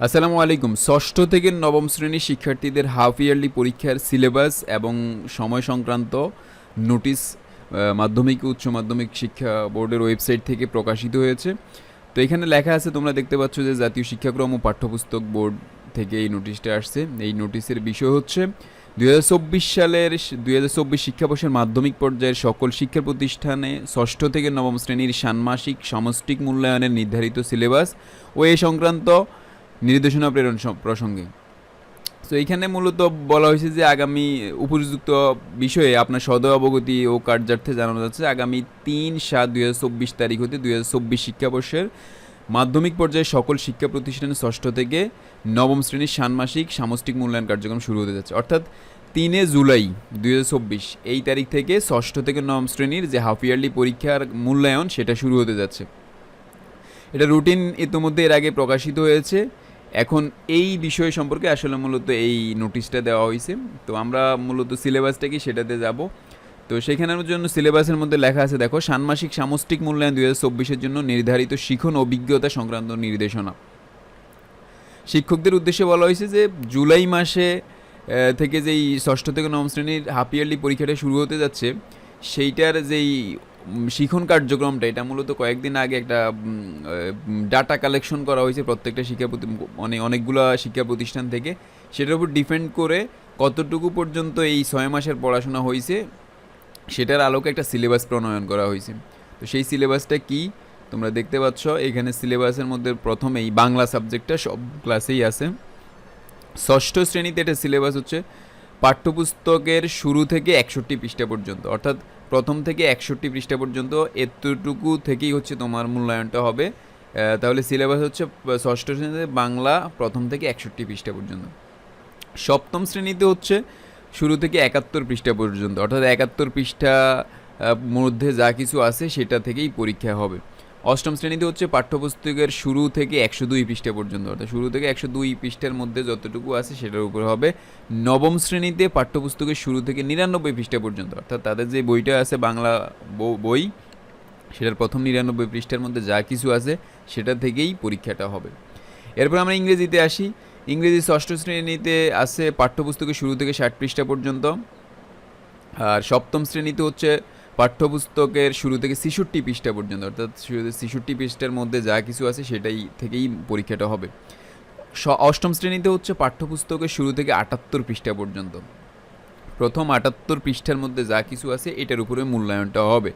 আসসালামু আলাইকুম। ষষ্ঠ থেকে নবম শ্রেণির শিক্ষার্থীদের হাফ ইয়ারলি পরীক্ষার সিলেবাস এবং সময় সংক্রান্ত নোটিশ মাধ্যমিক, উচ্চ মাধ্যমিক শিক্ষা বোর্ডের ওয়েবসাইট থেকে প্রকাশিত হয়েছে। তো এখানে লেখা আছে, তোমরা দেখতে পাচ্ছ যে জাতীয় শিক্ষাক্রম ও পাঠ্যপুস্তক বোর্ড থেকে এই নোটিশটা আসছে। এই নোটিশের বিষয় হচ্ছে দু হাজার চব্বিশ সালের দুই হাজার চব্বিশ শিক্ষাবর্ষের মাধ্যমিক পর্যায়ের সকল শিক্ষা প্রতিষ্ঠানে ষষ্ঠ থেকে নবম শ্রেণির ষান্মাসিক সামষ্টিক মূল্যায়নের নির্ধারিত সিলেবাস ও এ সংক্রান্ত নির্দেশনা প্রেরণ প্রসঙ্গে। তো এইখানে মূলত বলা হয়েছে যে আগামী উপযুক্ত বিষয়ে আপনার সদয় অবগতি ও কার্যার্থে জানানো যাচ্ছে, আগামী তিন সাত দুই চব্বিশ তারিখ হতে দুই চব্বিশ শিক্ষাবর্ষের মাধ্যমিক পর্যায়ে সকল শিক্ষা প্রতিষ্ঠানে ষষ্ঠ থেকে নবম শ্রেণির ষান্মাসিক সামষ্টিক মূল্যায়ন কার্যক্রম শুরু হতে যাচ্ছে। অর্থাৎ তিনে জুলাই দুই হাজার চব্বিশ, এই তারিখ থেকে ষষ্ঠ থেকে নবম শ্রেণির যে হাফ ইয়ারলি পরীক্ষার মূল্যায়ন সেটা শুরু হতে যাচ্ছে। এটা রুটিন ইতিমধ্যে এর আগে প্রকাশিত হয়েছে। এখন এই বিষয় সম্পর্কে আসলে মূলত এই নোটিশটা দেওয়া হয়েছে তো আমরা মূলত সিলেবাসটা কি সেটাতে যাব। তো সেখানের জন্য সিলেবাসের মধ্যে লেখা আছে, দেখো, ষান্মাসিক সামষ্টিক মূল্যায়ন দুই হাজার জন্য নির্ধারিত শিখন অভিজ্ঞতা সংক্রান্ত নির্দেশনা। শিক্ষকদের উদ্দেশ্যে বলা হয়েছে যে, জুলাই মাসে থেকে যেই ষষ্ঠ থেকে নবম শ্রেণির হাফ ইয়ারলি পরীক্ষাটা শুরু হতে যাচ্ছে, সেইটার যেই শিখন কার্যক্রমটা, এটা মূলত কয়েকদিন আগে একটা ডাটা কালেকশন করা হয়েছে প্রত্যেকটা শিক্ষা মানে অনেকগুলো শিক্ষা প্রতিষ্ঠান থেকে। সেটার উপর ডিপেন্ড করে কতটুকু পর্যন্ত এই ছয় মাসের পড়াশোনা হয়েছে, সেটার আলোকে একটা সিলেবাস প্রণয়ন করা হয়েছে। তো সেই সিলেবাসটা কি? তোমরা দেখতে পাচ্ছ, এখানে সিলেবাসের মধ্যে প্রথমেই বাংলা সাবজেক্টটা সব ক্লাসেই আছে। ষষ্ঠ শ্রেণীতে এটা সিলেবাস হচ্ছে পাঠ্যপুস্তকের শুরু থেকে একষট্টি পৃষ্ঠা পর্যন্ত, অর্থাৎ প্রথম থেকে একষট্টি পৃষ্ঠা পর্যন্ত এতটুকু থেকেই হচ্ছে তোমার মূল্যায়নটা হবে। তাহলে সিলেবাস হচ্ছে ষষ্ঠ শ্রেণীতে বাংলা প্রথম থেকে একষট্টি পৃষ্ঠা পর্যন্ত। সপ্তম শ্রেণীতে হচ্ছে শুরু থেকে একাত্তর পৃষ্ঠা পর্যন্ত। অর্থাৎ একাত্তর পৃষ্ঠা মধ্যে যা কিছু আছে সেটা থেকেই পরীক্ষা হবে। অষ্টম শ্রেণীতে হচ্ছে পাঠ্যপুস্তকের শুরু থেকে একশো দুই পৃষ্ঠা পর্যন্ত, অর্থাৎ শুরু থেকে একশো দুই পৃষ্ঠার মধ্যে যতটুকু আছে সেটার উপর হবে। নবম শ্রেণীতে পাঠ্যপুস্তকের শুরু থেকে নিরানব্বই পৃষ্ঠা পর্যন্ত, অর্থাৎ তাদের যে বইটা আছে বাংলা বই, সেটার প্রথম নিরানব্বই পৃষ্ঠার মধ্যে যা কিছু আছে সেটা থেকেই পরীক্ষাটা হবে। এরপর আমরা ইংরেজিতে আসি। ইংরেজি ষষ্ঠ শ্রেণীতে আছে পাঠ্যপুস্তকের শুরু থেকে ষাট পৃষ্ঠা পর্যন্ত। আর সপ্তম শ্রেণীতে হচ্ছে পাঠ্যপুস্তকের শুরু থেকে ছেষট্টি পৃষ্ঠা পর্যন্ত, অর্থাৎ ছেষট্টি পৃষ্ঠার মধ্যে যা কিছু আছে সেটাই থেকেই পরীক্ষাটা হবে। অষ্টম শ্রেণীতে হচ্ছে পাঠ্যপুস্তকের শুরু থেকে আটাত্তর পৃষ্ঠা পর্যন্ত। প্রথম আটাত্তর পৃষ্ঠার মধ্যে যা কিছু আছে এটার উপরে মূল্যায়নটা হবে।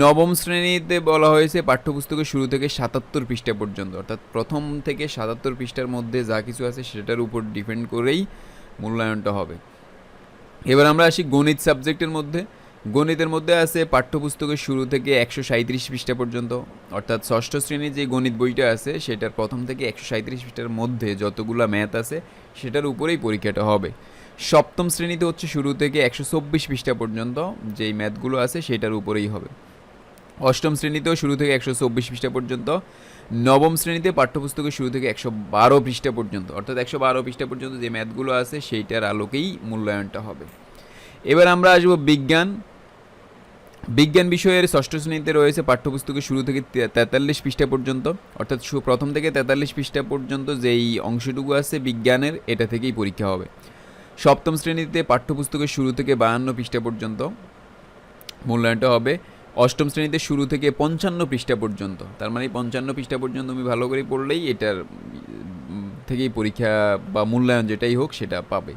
নবম শ্রেণীতে বলা হয়েছে পাঠ্যপুস্তকের শুরু থেকে সাতাত্তর পৃষ্ঠা পর্যন্ত, অর্থাৎ প্রথম থেকে সাতাত্তর পৃষ্ঠার মধ্যে যা কিছু আছে সেটার উপর ডিপেন্ড করেই মূল্যায়নটা হবে। এবার আমরা আসি গণিত সাবজেক্টের মধ্যে। গণিতের মধ্যে আছে পাঠ্যপুস্তকের শুরু থেকে একশো সাঁত্রিশ পৃষ্ঠা পর্যন্ত। অর্থাৎ ষষ্ঠ শ্রেণির যে গণিত বইটা আছে, সেটার প্রথম থেকে একশো সাঁত্রিশ পৃষ্ঠার মধ্যে যতগুলো ম্যাথ আছে, সেটার উপরেই পরীক্ষাটা হবে। সপ্তম শ্রেণীতে হচ্ছে শুরু থেকে একশো চব্বিশ পৃষ্ঠা পর্যন্ত যেই ম্যাথগুলো আছে, সেটার উপরেই হবে। অষ্টম শ্রেণীতেও শুরু থেকে একশো চব্বিশ পৃষ্ঠা পর্যন্ত। নবম শ্রেণীতে পাঠ্যপুস্তকের শুরু থেকে একশো বারো পৃষ্ঠা পর্যন্ত। অর্থাৎ একশো বারো পৃষ্ঠা পর্যন্ত যে ম্যাথগুলো আছে সেইটার আলোকেই মূল্যায়নটা হবে। এবার আমরা আসব বিজ্ঞান। বিজ্ঞান বিষয়ের ষষ্ঠ শ্রেণীতে রয়েছে পাঠ্যপুস্তকের শুরু থেকে তেতাল্লিশ পৃষ্ঠা পর্যন্ত, অর্থাৎ প্রথম থেকে তেতাল্লিশ পৃষ্ঠা পর্যন্ত যেই অংশটুকু আছে বিজ্ঞানের, এটা থেকেই পরীক্ষা হবে। সপ্তম শ্রেণীতে পাঠ্যপুস্তকের শুরু থেকে বায়ান্ন পৃষ্ঠা পর্যন্ত, মূল্যায়নটা হবে অষ্টম শ্রেণীতে শুরু থেকে পঞ্চান্ন পৃষ্ঠা পর্যন্ত। তার মানে পঞ্চান্ন পৃষ্ঠা পর্যন্ত তুমি ভালো করে পড়লেই এটার থেকেই পরীক্ষা বা মূল্যায়ন যেটাই হোক সেটা পাবে।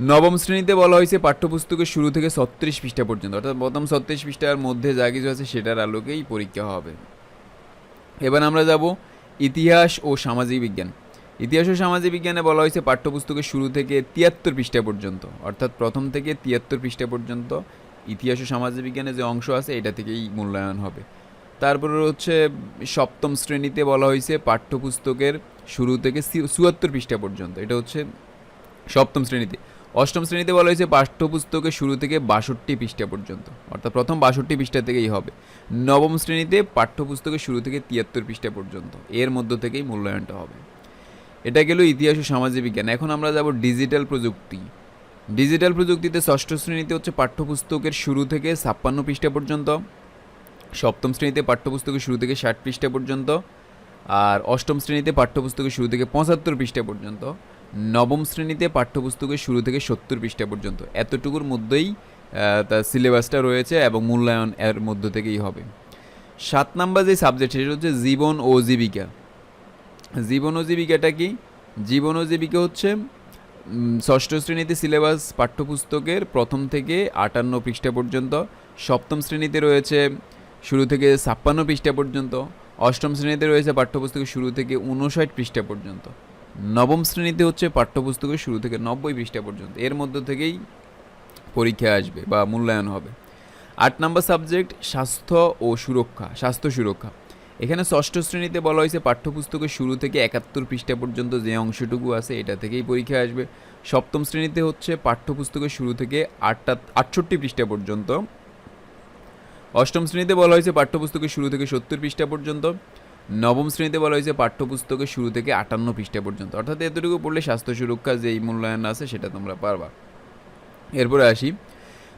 নবম শ্রেণীতে বলা হয়েছে পাঠ্যপুস্তকের শুরু থেকে ছত্রিশ পৃষ্ঠা পর্যন্ত, অর্থাৎ প্রথম ছত্রিশ পৃষ্ঠার মধ্যে যা কিছু আছে সেটার আলোকেই পরীক্ষা হবে। এবার আমরা যাব ইতিহাস ও সামাজিক বিজ্ঞান। ইতিহাস ও সামাজিক বিজ্ঞানে বলা হয়েছে পাঠ্যপুস্তকের শুরু থেকে তিয়াত্তর পৃষ্ঠা পর্যন্ত, অর্থাৎ প্রথম থেকে তিয়াত্তর পৃষ্ঠা পর্যন্ত ইতিহাস ও সামাজিক বিজ্ঞানে যে অংশ আছে এটা থেকেই মূল্যায়ন হবে। তারপরে হচ্ছে সপ্তম শ্রেণীতে বলা হয়েছে পাঠ্যপুস্তকের শুরু থেকে চুয়াত্তর পৃষ্ঠা পর্যন্ত, এটা হচ্ছে সপ্তম শ্রেণীতে। অষ্টম শ্রেণীতে বলা হয়েছে পাঠ্যপুস্তকের শুরু থেকে বাষট্টি পৃষ্ঠা পর্যন্ত, অর্থাৎ প্রথম বাষট্টি পৃষ্ঠা থেকেই হবে। নবম শ্রেণীতে পাঠ্যপুস্তকের শুরু থেকে তিয়াত্তর পৃষ্ঠা পর্যন্ত, এর মধ্য থেকেই মূল্যায়নটা হবে। এটা গেল ইতিহাস ও সামাজিক বিজ্ঞান। এখন আমরা যাব ডিজিটাল প্রযুক্তি। ডিজিটাল প্রযুক্তিতে ষষ্ঠ শ্রেণীতে হচ্ছে পাঠ্যপুস্তকের শুরু থেকে ছাপ্পান্ন পৃষ্ঠা পর্যন্ত, সপ্তম শ্রেণীতে পাঠ্যপুস্তকের শুরু থেকে ষাট পৃষ্ঠা পর্যন্ত, আর অষ্টম শ্রেণীতে পাঠ্যপুস্তকের শুরু থেকে পঁচাত্তর পৃষ্ঠা পর্যন্ত। নবম শ্রেণীতে পাঠ্যপুস্তকের শুরু থেকে সত্তর পৃষ্ঠা পর্যন্ত। এতটুকুর মধ্যেই তার সিলেবাসটা রয়েছে এবং মূল্যায়ন এর মধ্য থেকেই হবে। সাত নাম্বার যে সাবজেক্ট সেটা হচ্ছে জীবন ও জীবিকা। জীবন ও জীবিকাটা কি? জীবন ও জীবিকা হচ্ছে ষষ্ঠ শ্রেণীতে সিলেবাস পাঠ্যপুস্তকের প্রথম থেকে আটান্ন পৃষ্ঠা পর্যন্ত, সপ্তম শ্রেণীতে রয়েছে শুরু থেকে ছাপ্পান্ন পৃষ্ঠা পর্যন্ত, অষ্টম শ্রেণীতে রয়েছে পাঠ্যপুস্তকের শুরু থেকে উনষাট পৃষ্ঠা পর্যন্ত। নবম শ্রেণীতে হচ্ছে পাঠ্যপুস্তকের শুরু থেকে নব্বই পৃষ্ঠা পর্যন্ত। এর মধ্য থেকেই পরীক্ষা আসবে বা মূল্যায়ন হবে। আট নম্বর সাবজেক্ট, স্বাস্থ্য ও সুরক্ষা, স্বাস্থ্য সুরক্ষা। এখানে ষষ্ঠ শ্রেণীতে বলা হয়েছে পাঠ্যপুস্তকের শুরু থেকে একাত্তর পৃষ্ঠা পর্যন্ত যে অংশটুকু আছে এটা থেকেই পরীক্ষা আসবে। সপ্তম শ্রেণীতে হচ্ছে পাঠ্যপুস্তকের শুরু থেকে আটটা, আটষট্টি পৃষ্ঠা পর্যন্ত। অষ্টম শ্রেণীতে বলা হয়েছে পাঠ্যপুস্তকের শুরু থেকে সত্তর পৃষ্ঠা পর্যন্ত। নবম শ্রেণীতে বলা হয়েছে পাঠ্যপুস্তকের শুরু থেকে আটান্ন পৃষ্ঠা পর্যন্ত। অর্থাৎ এতটুকু পড়লে স্বাস্থ্য সুরক্ষা যেই মূল্যায়ন আছে সেটা তোমরা পারবা। এরপরে আসি।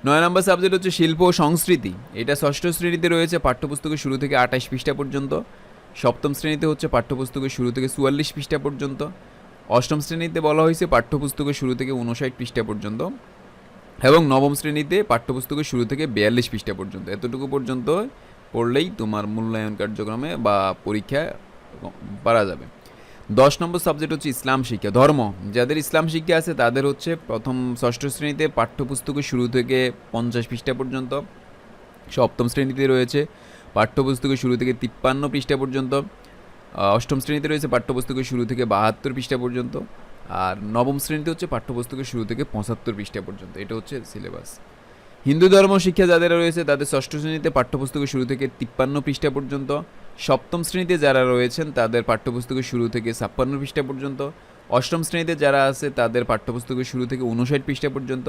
নয় নম্বর সাবজেক্ট হচ্ছে শিল্প ও সংস্কৃতি। এটা ষষ্ঠ শ্রেণীতে রয়েছে পাঠ্যপুস্তকের শুরু থেকে আঠাশ পৃষ্ঠা পর্যন্ত। সপ্তম শ্রেণীতে হচ্ছে পাঠ্যপুস্তকের শুরু থেকে চুয়াল্লিশ পৃষ্ঠা পর্যন্ত। অষ্টম শ্রেণীতে বলা হয়েছে পাঠ্যপুস্তকের শুরু থেকে উনষাট পৃষ্ঠা পর্যন্ত এবং নবম শ্রেণীতে পাঠ্যপুস্তকের শুরু থেকে বিয়াল্লিশ পৃষ্ঠা পর্যন্ত। এতটুকু পর্যন্ত পড়লেই তোমার মূল্যায়ন কার্যক্রমে বা পরীক্ষায় পারা যাবে। দশ নম্বর সাবজেক্ট হচ্ছে ইসলাম শিক্ষা, ধর্ম। যাদের ইসলাম শিক্ষা আছে, তাদের হচ্ছে প্রথম ষষ্ঠ শ্রেণীতে পাঠ্যপুস্তকের শুরু থেকে পঞ্চাশ পৃষ্ঠা পর্যন্ত, সপ্তম শ্রেণীতে রয়েছে পাঠ্যপুস্তকের শুরু থেকে তিপ্পান্ন পৃষ্ঠা পর্যন্ত অষ্টম শ্রেণীতে রয়েছে পাঠ্যপুস্তকের শুরু থেকে বাহাত্তর পৃষ্ঠা পর্যন্ত, আর নবম শ্রেণীতে হচ্ছে পাঠ্যপুস্তকের শুরু থেকে পঁচাত্তর পৃষ্ঠা পর্যন্ত। এটা হচ্ছে সিলেবাস হিন্দু ধর্ম শিক্ষা যাদের রয়েছে, তাদের ষষ্ঠ শ্রেণীতে পাঠ্যপুস্তকের শুরু থেকে তিপ্পান্ন পৃষ্ঠা পর্যন্ত, সপ্তম শ্রেণীতে যারা রয়েছেন, তাদের পাঠ্যপুস্তকের শুরু থেকে ছাপ্পান্ন পৃষ্ঠা পর্যন্ত, অষ্টম শ্রেণীতে যারা আছে, তাদের পাঠ্যপুস্তকের শুরু থেকে উনষাট পৃষ্ঠা পর্যন্ত,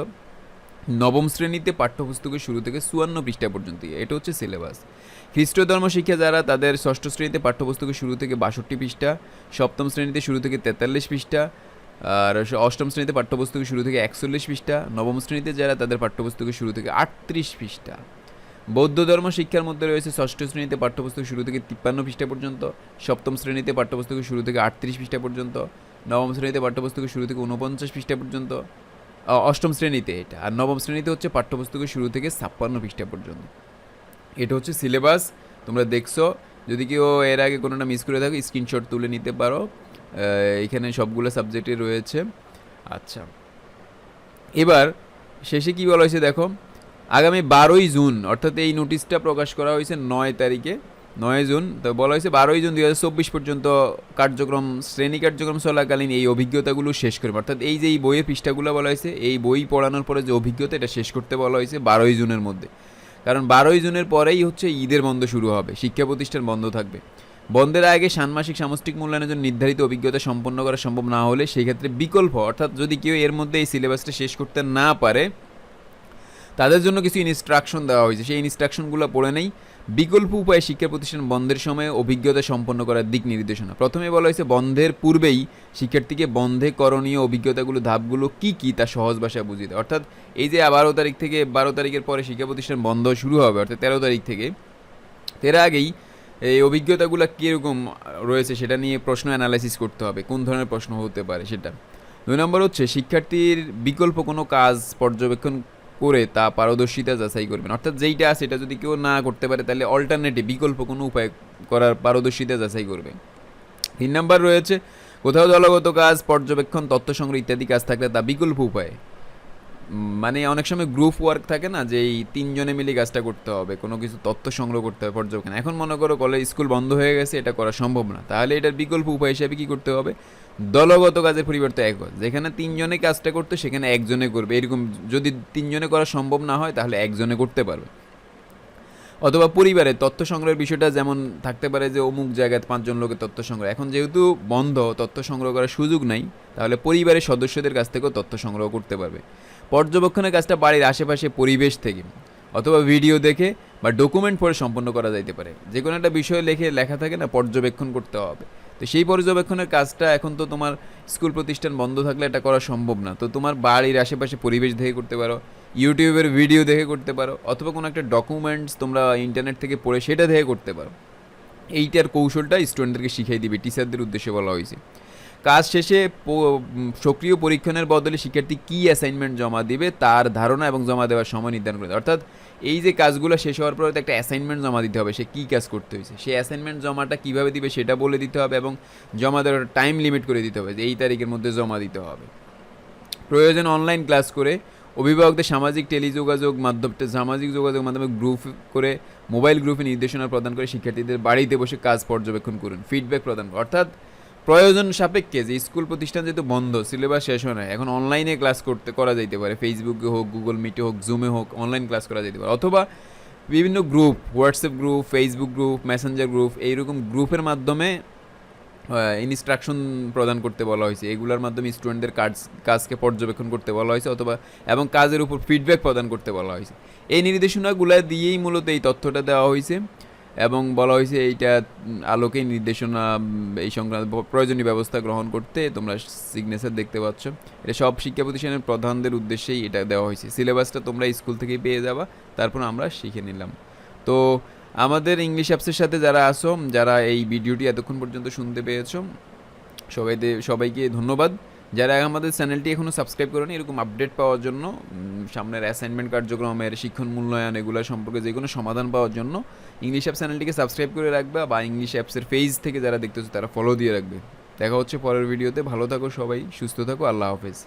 নবম শ্রেণীতে পাঠ্যপুস্তকের শুরু থেকে চুয়ান্ন পৃষ্ঠা পর্যন্ত। এটা হচ্ছে সিলেবাস। খ্রিস্ট ধর্ম শিক্ষা যারা, তাদের ষষ্ঠ শ্রেণীতে পাঠ্যপুস্তকের শুরু থেকে বাষট্টি পৃষ্ঠা, সপ্তম শ্রেণীতে শুরু থেকে তেতাল্লিশ পৃষ্ঠা আর অষ্টম শ্রেণীতে পাঠ্যপুস্তকের শুরু থেকে একচল্লিশ পৃষ্ঠা, নবম শ্রেণীতে যারা তাদের পাঠ্যপুস্তকের শুরু থেকে আটত্রিশ পৃষ্ঠা। বৌদ্ধ ধর্ম শিক্ষার মধ্যে রয়েছে ষষ্ঠ শ্রেণীতে পাঠ্যপুস্তক শুরু থেকে তিপ্পান্ন পৃষ্ঠা পর্যন্ত, সপ্তম শ্রেণীতে পাঠ্যপুস্তকের শুরু থেকে আটত্রিশ পৃষ্ঠা পর্যন্ত, নবম শ্রেণীতে পাঠ্যপুস্তকের শুরু থেকে উনপঞ্চাশ পৃষ্ঠা পর্যন্ত অষ্টম শ্রেণীতে এটা, আর নবম শ্রেণীতে হচ্ছে পাঠ্যপুস্তকের শুরু থেকে ছাপ্পান্ন পৃষ্ঠা পর্যন্ত। এটা হচ্ছে সিলেবাস, তোমরা দেখছ, যদি কেউ এর আগে কোনোটা মিস করে থাকো স্ক্রিনশট তুলে নিতে পারো। এখানে সবগুলো সাবজেক্টে রয়েছে। আচ্ছা। এবার শেষে কি বলা হয়েছে দেখো? আগামী বারোই জুন, অর্থাৎ এই নোটিশটা প্রকাশ করা হয়েছে নয় তারিখে, নয় জুন। তো বলা হয়েছে বারোই জুন দুই হাজার চব্বিশ পর্যন্ত কার্যক্রম, শ্রেণি কার্যক্রম চলাকালীন এই অভিজ্ঞতাগুলো শেষ করবে। অর্থাৎ এই যে এই বইয়ের পৃষ্ঠাগুলো বলা হয়েছে, এই বই পড়ানোর পরে যে অভিজ্ঞতা, এটা শেষ করতে বলা হয়েছে বারোই জুনের মধ্যে। কারণ বারোই জুনের পরেই হচ্ছে ঈদের বন্ধ শুরু হবে, শিক্ষা প্রতিষ্ঠান বন্ধ থাকবে। বন্ধের আগে ষান্মাসিক সামষ্টিক মূল্যায়নের জন্য নির্ধারিত অভিজ্ঞতা সম্পন্ন করা সম্ভব না হলে সেই ক্ষেত্রে বিকল্প, অর্থাৎ যদি কেউ এর মধ্যে এই সিলেবাসটা শেষ করতে না পারে, তাদের জন্য কিছু ইনস্ট্রাকশন দেওয়া হয়েছে। সেই ইনস্ট্রাকশনগুলো পড়ে নেই। বিকল্প উপায়ে শিক্ষা প্রতিষ্ঠান বন্ধের সময় অভিজ্ঞতা সম্পন্ন করার দিক নির্দেশনা। প্রথমে বলা হয়েছে, বন্ধের পূর্বেই শিক্ষার্থীকে বন্ধে করণীয় অভিজ্ঞতাগুলো, ধাপগুলো কি কি তা সহজ ভাষায় বুঝিয়ে দেয় অর্থাৎ এই যে বারো তারিখ থেকে বারো তারিখের পরে শিক্ষা প্রতিষ্ঠান বন্ধ শুরু হবে, অর্থাৎ তেরো তারিখ থেকে এর আগেই এই অভিজ্ঞতাগুলো কীরকম রয়েছে সেটা নিয়ে প্রশ্ন অ্যানালাইসিস করতে হবে, কোন ধরনের প্রশ্ন হতে পারে সেটা? দুই নম্বর হচ্ছে, শিক্ষার্থীর বিকল্প কোনো কাজ পর্যবেক্ষণ করে তা পারদর্শিতা যাচাই করবেন। অর্থাৎ যেইটা আছে সেটা যদি কেউ না করতে পারে, তাহলে অল্টারনেটিভ বিকল্প কোনো উপায় করার পারদর্শিতা যাচাই করবে। তিন নম্বর রয়েছে, কোথাও দলগত কাজ, পর্যবেক্ষণ, তথ্য সংগ্রহ ইত্যাদি কাজ থাকলে তা বিকল্প উপায়ে। মানে অনেক সময় গ্রুপ ওয়ার্ক থাকে না, যে এই তিনজনে মিলে কাজটা করতে হবে, কোনো কিছু তথ্য সংগ্রহ করতে হবে পর্যবেক্ষণ। এখন মনে করো কলেজ স্কুল বন্ধ হয়ে গেছে, এটা করা সম্ভব না। তাহলে এটার বিকল্প উপায় হিসাবে কী করতে হবে? দলগত কাজের পরিবর্তে এক যেখানে তিনজনে কাজটা করতো, সেখানে একজনে করবে। এরকম যদি তিনজনে করা সম্ভব না হয়, তাহলে একজনে করতে পারবে। অথবা পরিবারে তথ্য সংগ্রহের বিষয়টা যেমন থাকতে পারে যে অমুক জায়গায় পাঁচজন লোকের তথ্য সংগ্রহ। এখন যেহেতু বন্ধ, তথ্য সংগ্রহ করার সুযোগ নাই, তাহলে পরিবারের সদস্যদের কাছ থেকেও তথ্য সংগ্রহ করতে পারবে। পর্যবেক্ষণের কাজটা বাড়ির আশেপাশে পরিবেশ থেকে, অথবা ভিডিও দেখে বা ডকুমেন্ট পড়ে সম্পন্ন করা যাইতে পারে। যে কোনো একটা বিষয় লেখে লেখা থাকে না, পর্যবেক্ষণ করতে হবে। তো সেই পর্যবেক্ষণের কাজটা এখন তো তোমার স্কুল প্রতিষ্ঠান বন্ধ থাকলে এটা করা সম্ভব না। তো তোমার বাড়ির আশেপাশে পরিবেশ দেখে করতে পারো, ইউটিউবের ভিডিও দেখে করতে পারো, অথবা কোনো একটা ডকুমেন্টস তোমরা ইন্টারনেট থেকে পড়ে সেটা দেখে করতে পারো। এইটার কৌশলটা স্টুডেন্টদেরকে শিখিয়ে দিবে টিচারদের উদ্দেশ্যে বলা হয়েছে। কাজ শেষে সক্রিয় পরীক্ষণের বদলে শিক্ষার্থী কী অ্যাসাইনমেন্ট জমা দিবে তার ধারণা এবং জমা দেওয়ার সময় নির্ধারণ করে অর্থাৎ এই যে কাজগুলো শেষ হওয়ার পরে একটা অ্যাসাইনমেন্ট জমা দিতে হবে, সে কী কাজ করতে হয়েছে? সেই অ্যাসাইনমেন্ট জমাটা কীভাবে দিবে সেটা বলে দিতে হবে এবং জমা দেওয়ার টাইম লিমিট করে দিতে হবে যে এই তারিখের মধ্যে জমা দিতে হবে। প্রয়োজন অনলাইন ক্লাস করে অভিভাবকদের সামাজিক টেলিযোগাযোগ মাধ্যম, সামাজিক যোগাযোগ মাধ্যমে গ্রুপ করে মোবাইল গ্রুপে নির্দেশনা প্রদান করে শিক্ষার্থীদের বাড়িতে বসে কাজ পর্যবেক্ষণ করুন ফিডব্যাক প্রদান। অর্থাৎ প্রয়োজন সাপেক্ষে যে স্কুল প্রতিষ্ঠান যেহেতু বন্ধ, সিলেবাস শেষ হয় না এখন অনলাইনে ক্লাস করতে, করা যেতে পারে। ফেসবুকে হোক গুগল মিটে হোক জুমে হোক অনলাইন ক্লাস করা যেতে পারে। অথবা বিভিন্ন group WhatsApp group Facebook group Messenger group এইরকম গ্রুপের মাধ্যমে ইনস্ট্রাকশন প্রদান করতে বলা হয়েছে। এগুলোর মাধ্যমে স্টুডেন্টদের কাজ, কাজকে পর্যবেক্ষণ করতে বলা হয়েছে, অথবা, এবং কাজের উপর ফিডব্যাক প্রদান করতে বলা হয়েছে। এই নির্দেশনাগুলো দিয়েই মূলত এই তথ্যটা দেওয়া হয়েছে। এবং বলা হয়েছে এইটা উম, আলোকে নির্দেশনা এই সংক্রান্ত প্রয়োজনীয় ব্যবস্থা গ্রহণ করতে তোমরা সিগনেচার দেখতে পাচ্ছ। এটা সব শিক্ষা প্রতিষ্ঠানের প্রধানদের উদ্দেশ্যেই এটা দেওয়া হয়েছে। সিলেবাসটা তোমরা স্কুল থেকেই পেয়ে যাবা তারপর আমরা শিখে নিলাম। তো আমাদের ইংলিশ অ্যাপসের সাথে যারা আসো যারা এই ভিডিওটি এতক্ষণ পর্যন্ত শুনতে পেয়েছ সবাইদের সবাইকে ধন্যবাদ। যারা আমাদের চ্যানেলটি এখনও সাবস্ক্রাইব করেনি, এরকম আপডেট পাওয়ার জন্য সামনের অ্যাসাইনমেন্ট কার্যক্রমের শিক্ষণ, মূল্যায়ন এগুলো সম্পর্কে যে কোনো সমাধান পাওয়ার জন্য ইংলিশ অ্যাপ চ্যানেলটিকে সাবস্ক্রাইব করে রাখবে বা ইংলিশ অ্যাপসের পেজ থেকে যারা দেখতেছে তারা ফলো দিয়ে রাখবে। দেখা হচ্ছে পরের ভিডিওতে ভালো থাকো সবাই, সুস্থ থাকো, আল্লাহ হাফেজ।